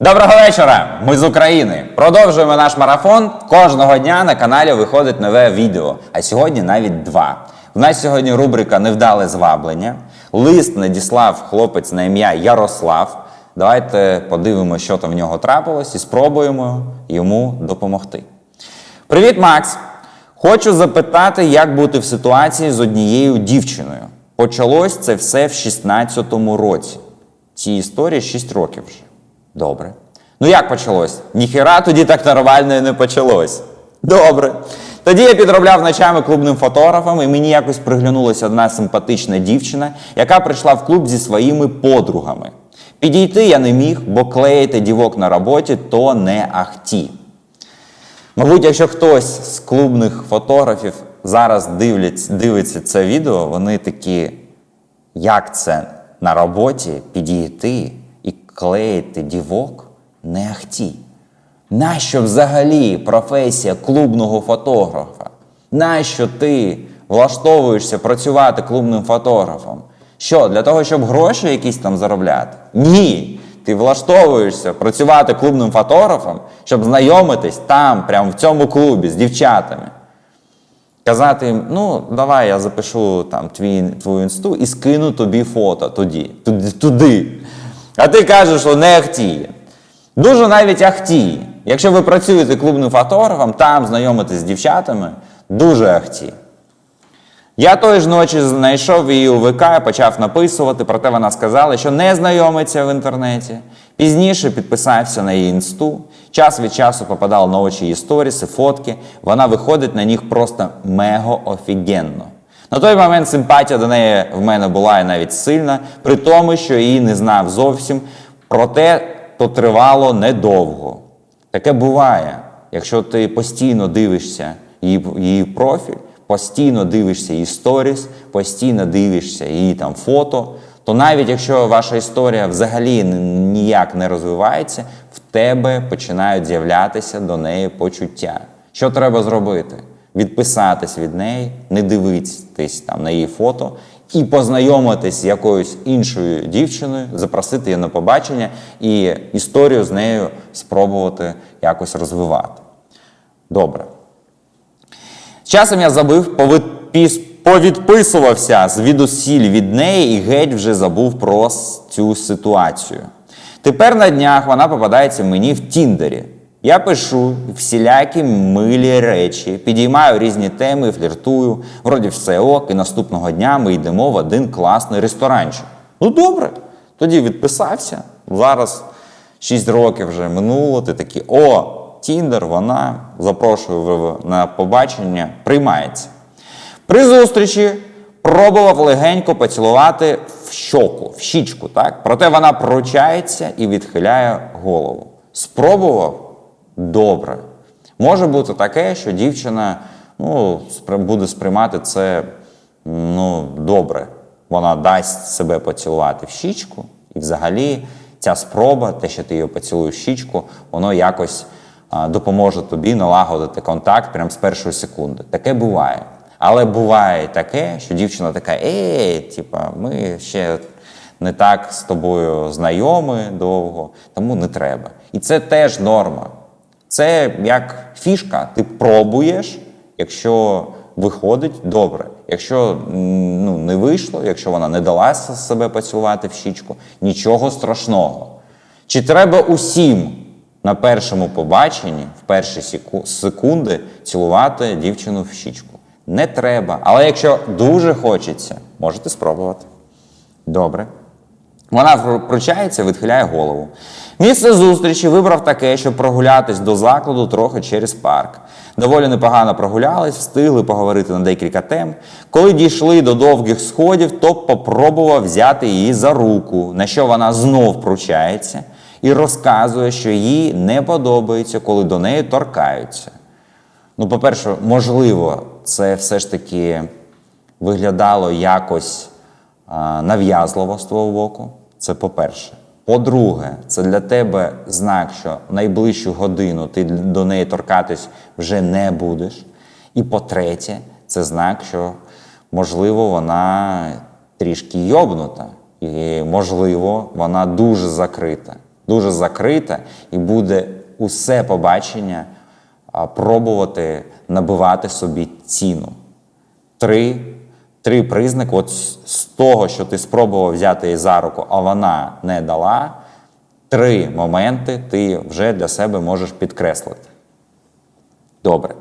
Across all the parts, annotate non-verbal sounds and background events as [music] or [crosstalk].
Доброго вечора! Ми з України. Продовжуємо наш марафон. Кожного дня на каналі виходить нове відео, а сьогодні навіть два. У нас сьогодні рубрика Невдале зваблення. Лист надіслав хлопець на ім'я Ярослав. Давайте подивимося, що там в нього трапилось, і спробуємо йому допомогти. Привіт, Макс! Хочу запитати, як бути в ситуації з однією дівчиною. Почалось це все в 16-му році. Цій історії 6 років вже. Добре. Ну як почалось? Ніхера тоді так нормально і не почалось. Добре. Тоді я підробляв ночами клубним фотографом, і мені якось приглянулася одна симпатична дівчина, яка прийшла в клуб зі своїми подругами. Підійти я не міг, бо клеїти дівок на роботі то не ахті. Мабуть, якщо хтось з клубних фотографів зараз дивляться, дивиться це відео, вони такі, як це на роботі підійти клеїти дівок не ахті? Нащо взагалі професія клубного фотографа? Нащо ти влаштовуєшся працювати клубним фотографом? Що, для того, щоб гроші якісь там заробляти? Ні. Ти влаштовуєшся працювати клубним фотографом, щоб знайомитись там, прямо в цьому клубі з дівчатами. Казати їм, ну, давай я запишу там твій, твою інсту і скину тобі фото тоді, туди, туди. А ти кажеш, що не ахтіє. Дуже навіть ахтіє. Якщо ви працюєте клубним фотографом, там знайомитесь з дівчатами, дуже ахтіє. Я тої ж ночі знайшов її у ВК почав написувати, проте вона сказала, що не знайомиться в інтернеті. Пізніше підписався на її інсту. Час від часу попадав на очі її сторіси, фотки. Вона виходить на них просто мего офігенно. На той момент симпатія до неї в мене була і навіть сильна, при тому, що її не знав зовсім. Проте то тривало недовго. Таке буває, якщо ти постійно дивишся її, її профіль, постійно дивишся її сторіс, постійно дивишся її там фото, то навіть якщо ваша історія взагалі ніяк не розвивається, в тебе починають з'являтися до неї почуття. Що треба зробити? Відписатись від неї, не дивитись там на її фото і познайомитись з якоюсь іншою дівчиною, запросити її на побачення і історію з нею спробувати якось розвивати. Добре. Часом я забив, повідпис- повідписувався звідусіль від неї і геть вже забув про цю ситуацію. Тепер на днях вона попадається мені в Тіндері. Я пишу всілякі милі речі, підіймаю різні теми, фліртую, вроді все ок, і наступного дня ми йдемо в один класний ресторанчик. Ну добре, тоді відписався. Зараз 6 років вже минуло, ти такий, о, Тіндер, вона запрошує в- на побачення, приймається. При зустрічі пробував легенько поцілувати в щоку, в щічку, так? Проте вона пручається і відхиляє голову. Спробував добре. Може бути таке, що дівчина ну, буде сприймати це ну, добре. Вона дасть себе поцілувати в щічку, і взагалі ця спроба, те, що ти її поцілуєш в щічку, воно якось допоможе тобі налагодити контакт прямо з першої секунди. Таке буває. Але буває таке, що дівчина така, ей, типа, ми ще не так з тобою знайомі довго, тому не треба. І це теж норма. Це як фішка. Ти пробуєш, якщо виходить, добре. Якщо ну, не вийшло, якщо вона не дала себе поцілувати в щічку, нічого страшного. Чи треба усім на першому побаченні, в перші секу- секунди, цілувати дівчину в щічку? Не треба. Але якщо дуже хочеться, можете спробувати. Добре. Вона вручається, відхиляє голову. Місце зустрічі вибрав таке, щоб прогулятись до закладу трохи через парк. Доволі непогано прогулялись, встигли поговорити на декілька тем. Коли дійшли до довгих сходів, то попробував взяти її за руку, на що вона знов пручається і розказує, що їй не подобається, коли до неї торкаються. Ну, по-перше, можливо, це все ж таки виглядало якось нав'язливо з твого боку. Це по-перше. По-друге, це для тебе знак, що найближчу годину ти до неї торкатись вже не будеш. І по-третє, це знак, що можливо вона трішки йобнута, і можливо, вона дуже закрита. дуже закрита, і буде усе побачення пробувати набивати собі ціну. Три, три признаки. От з- того, що ти спробував взяти її за руку, а вона не дала, три моменти ти вже для себе можеш підкреслити. Добре.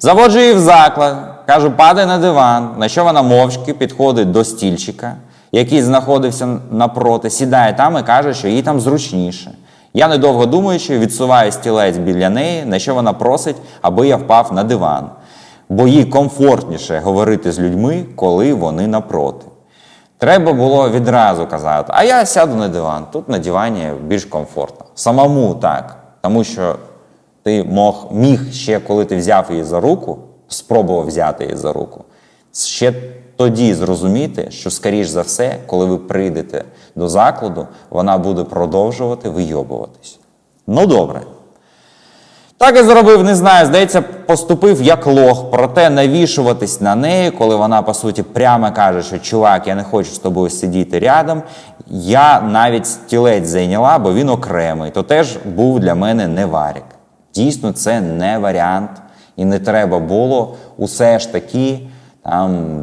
Заводжу її в заклад, кажу, падай на диван, на що вона мовчки підходить до стільчика, який знаходився напроти, сідає там і каже, що їй там зручніше. Я, недовго думаючи, відсуваю стілець біля неї, на що вона просить, аби я впав на диван. Бо їй комфортніше говорити з людьми, коли вони напроти. Треба було відразу казати, а я сяду на диван, тут на дивані більш комфортно. Самому так. Тому що ти мог, міг ще, коли ти взяв її за руку, спробував взяти її за руку, ще тоді зрозуміти, що, скоріш за все, коли ви прийдете до закладу, вона буде продовжувати вийобуватись. Ну добре. Так і зробив, не знаю, здається, поступив як лох, проте навішуватись на неї, коли вона, по суті, прямо каже, що чувак, я не хочу з тобою сидіти рядом. Я навіть стілець зайняла, бо він окремий, то теж був для мене не варік. Дійсно, це не варіант, і не треба було усе ж таки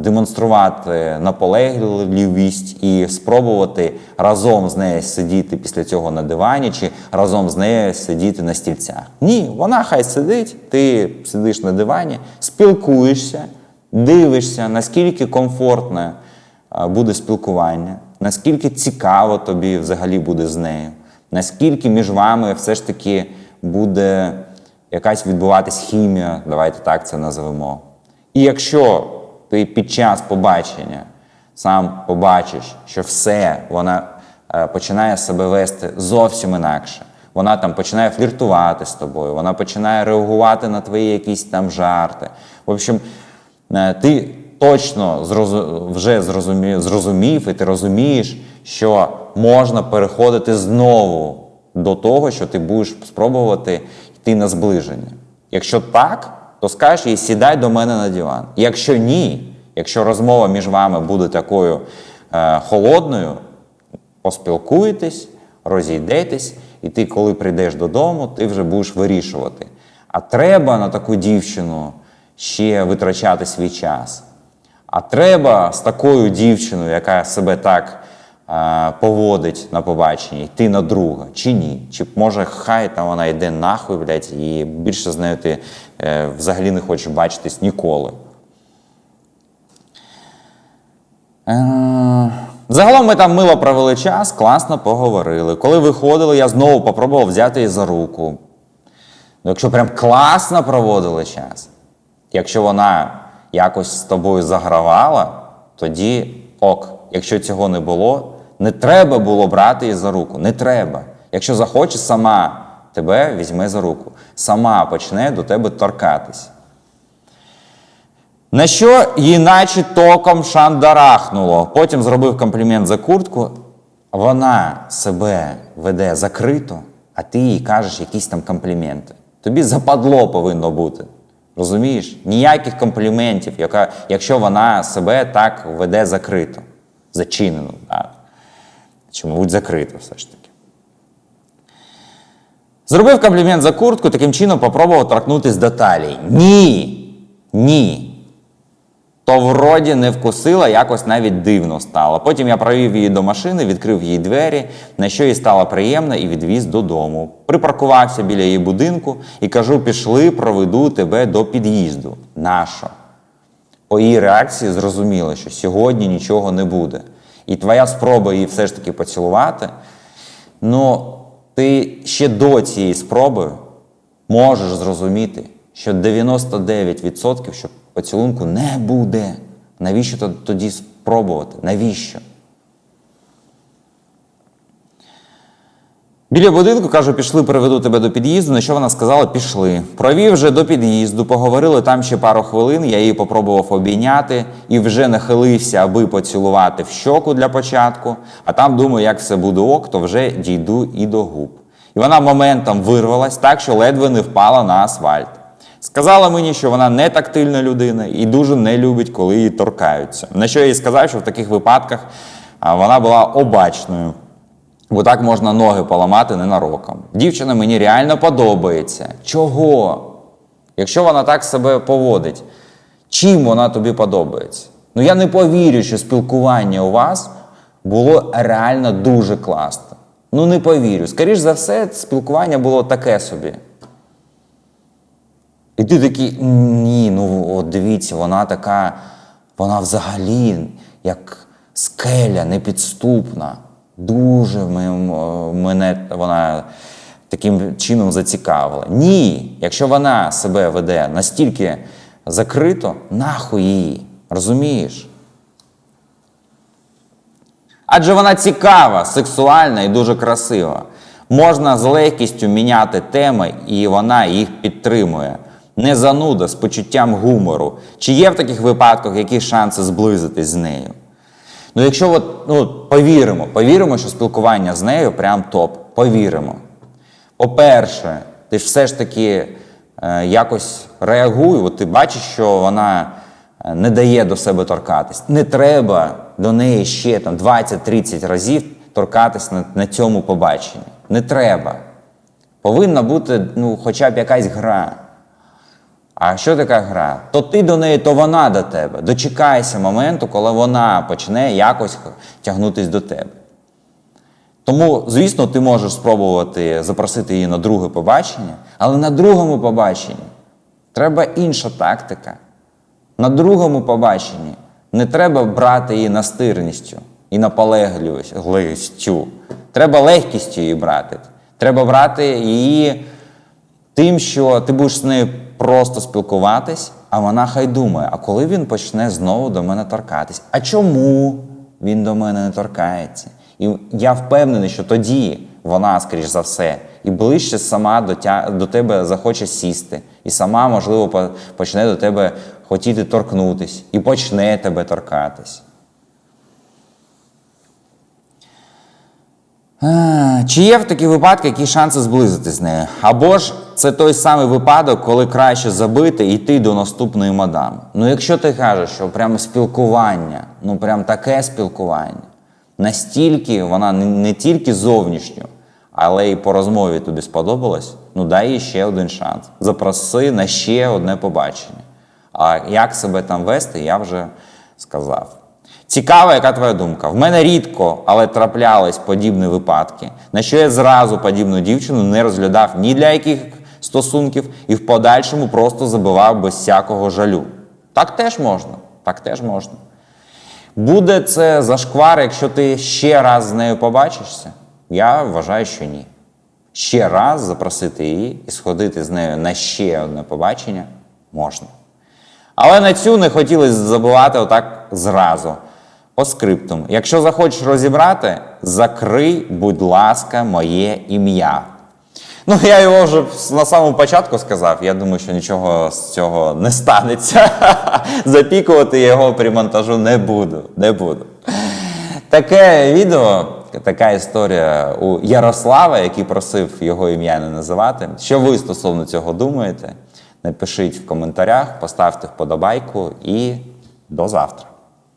демонструвати наполегливість і спробувати разом з нею сидіти після цього на дивані чи разом з нею сидіти на стільцях. Ні, вона хай сидить, ти сидиш на дивані, спілкуєшся, дивишся, наскільки комфортне буде спілкування, наскільки цікаво тобі взагалі буде з нею, наскільки між вами все ж таки буде якась відбуватись хімія, давайте так це називемо. І якщо ти під час побачення сам побачиш, що все, вона е, починає себе вести зовсім інакше. Вона там починає фліртувати з тобою, вона починає реагувати на твої якісь там жарти. В общем, е, ти точно вже зрозумів, і ти розумієш, що можна переходити знову до того, що ти будеш спробувати йти на зближення. Якщо так, то скажеш їй, сідай до мене на диван. Якщо ні, якщо розмова між вами буде такою е, холодною, поспілкуєтесь, розійдетесь, і ти, коли прийдеш додому, ти вже будеш вирішувати. А треба на таку дівчину ще витрачати свій час. А треба з такою дівчиною, яка себе так поводить на побаченні, йти на друга, чи ні? Чи може хай там вона йде нахуй, блядь, і більше з нею ти е, взагалі не хочеш бачитись ніколи. Е, Загалом ми там мило провели час, класно поговорили. Коли виходили, я знову попробував взяти її за руку. Ну, якщо прям класно проводили час, якщо вона якось з тобою загравала, тоді ок. Якщо цього не було, не треба було брати її за руку. Не треба. Якщо захоче, сама тебе візьме за руку, сама почне до тебе торкатись. На що її наче током шандарахнуло. Потім зробив комплімент за куртку. Вона себе веде закрито, а ти їй кажеш якісь там компліменти. Тобі западло повинно бути. Розумієш? Ніяких компліментів, яка, якщо вона себе так веде закрито, зачинено. Так. Чи, мабуть, закрито все ж таки. Зробив комплімент за куртку, таким чином попробував торкнутися до талії. Ні. Ні. То вроді не вкусила, якось навіть дивно стало. Потім я провів її до машини, відкрив їй двері, на що їй стало приємно і відвіз додому. Припаркувався біля її будинку і кажу: пішли, проведу тебе до під'їзду. Нащо? По її реакції зрозуміло, що сьогодні нічого не буде. І твоя спроба її все ж таки поцілувати. Ну, ти ще до цієї спроби можеш зрозуміти, що 99% що поцілунку не буде. Навіщо тоді спробувати? Навіщо? Біля будинку, кажу, пішли, приведу тебе до під'їзду. На що вона сказала, пішли. Провів вже до під'їзду, поговорили там ще пару хвилин, я її попробував обійняти і вже нахилився, аби поцілувати в щоку для початку. А там думаю, як все буде ок, то вже дійду і до губ. І вона моментом вирвалась так, що ледве не впала на асфальт. Сказала мені, що вона не тактильна людина і дуже не любить, коли її торкаються. На що я їй сказав, що в таких випадках вона була обачною. Бо так можна ноги поламати ненароком. Дівчина мені реально подобається. Чого? Якщо вона так себе поводить, чим вона тобі подобається? Ну я не повірю, що спілкування у вас було реально дуже класне. Ну не повірю. Скоріш за все, спілкування було таке собі. І ти такий, ні, ну от дивіться, вона така, вона взагалі як скеля непідступна. Дуже мене вона таким чином зацікавила. Ні, якщо вона себе веде настільки закрито, нахуй її. Розумієш? Адже вона цікава, сексуальна і дуже красива. Можна з легкістю міняти теми, і вона їх підтримує. Не зануда з почуттям гумору. Чи є в таких випадках які шанси зблизитись з нею? Ну, якщо от, ну, повіримо, повіримо, що спілкування з нею прям топ. Повіримо. По-перше, ти ж все ж таки е, якось реагуй, от ти бачиш, що вона е, не дає до себе торкатись. Не треба до неї ще там 20-30 разів торкатись на, на цьому побаченні. Не треба. Повинна бути ну, хоча б якась гра. А що така гра? То ти до неї, то вона до тебе. Дочекайся моменту, коли вона почне якось тягнутись до тебе. Тому, звісно, ти можеш спробувати запросити її на друге побачення, але на другому побаченні треба інша тактика. На другому побаченні не треба брати її настирністю і наполегливістю. Треба легкістю її брати. Треба брати її тим, що ти будеш з нею просто спілкуватись, а вона хай думає, а коли він почне знову до мене торкатись? А чому він до мене не торкається? І я впевнений, що тоді вона, скоріш за все, і ближче сама до, тя, до тебе захоче сісти, і сама, можливо, почне до тебе хотіти торкнутись, і почне тебе торкатись. Чи є в такі випадки які шанси зблизитись з нею? Або ж це той самий випадок, коли краще забити і йти до наступної мадами. Ну, якщо ти кажеш, що прямо спілкування, ну прям таке спілкування, настільки вона не, не тільки зовнішньо, але й по розмові тобі сподобалось, ну дай їй ще один шанс. Запроси на ще одне побачення. А як себе там вести, я вже сказав. Цікаво, яка твоя думка? В мене рідко, але траплялись подібні випадки, на що я зразу подібну дівчину не розглядав ні для яких стосунків і в подальшому просто забивав без всякого жалю. Так теж можна. Так теж можна. Буде це зашквар, якщо ти ще раз з нею побачишся? Я вважаю, що ні. Ще раз запросити її і сходити з нею на ще одне побачення можна. Але на цю не хотілося забувати отак зразу. По скриптум. Якщо захочеш розібрати, закрий, будь ласка, моє ім'я. Ну, я його вже на самому початку сказав. Я думаю, що нічого з цього не станеться. [laughs] Запікувати я його при монтажу не буду. Не буду. Таке відео, така історія у Ярослава, який просив його ім'я не називати. Що ви стосовно цього думаєте? Напишіть в коментарях, поставте вподобайку і до завтра.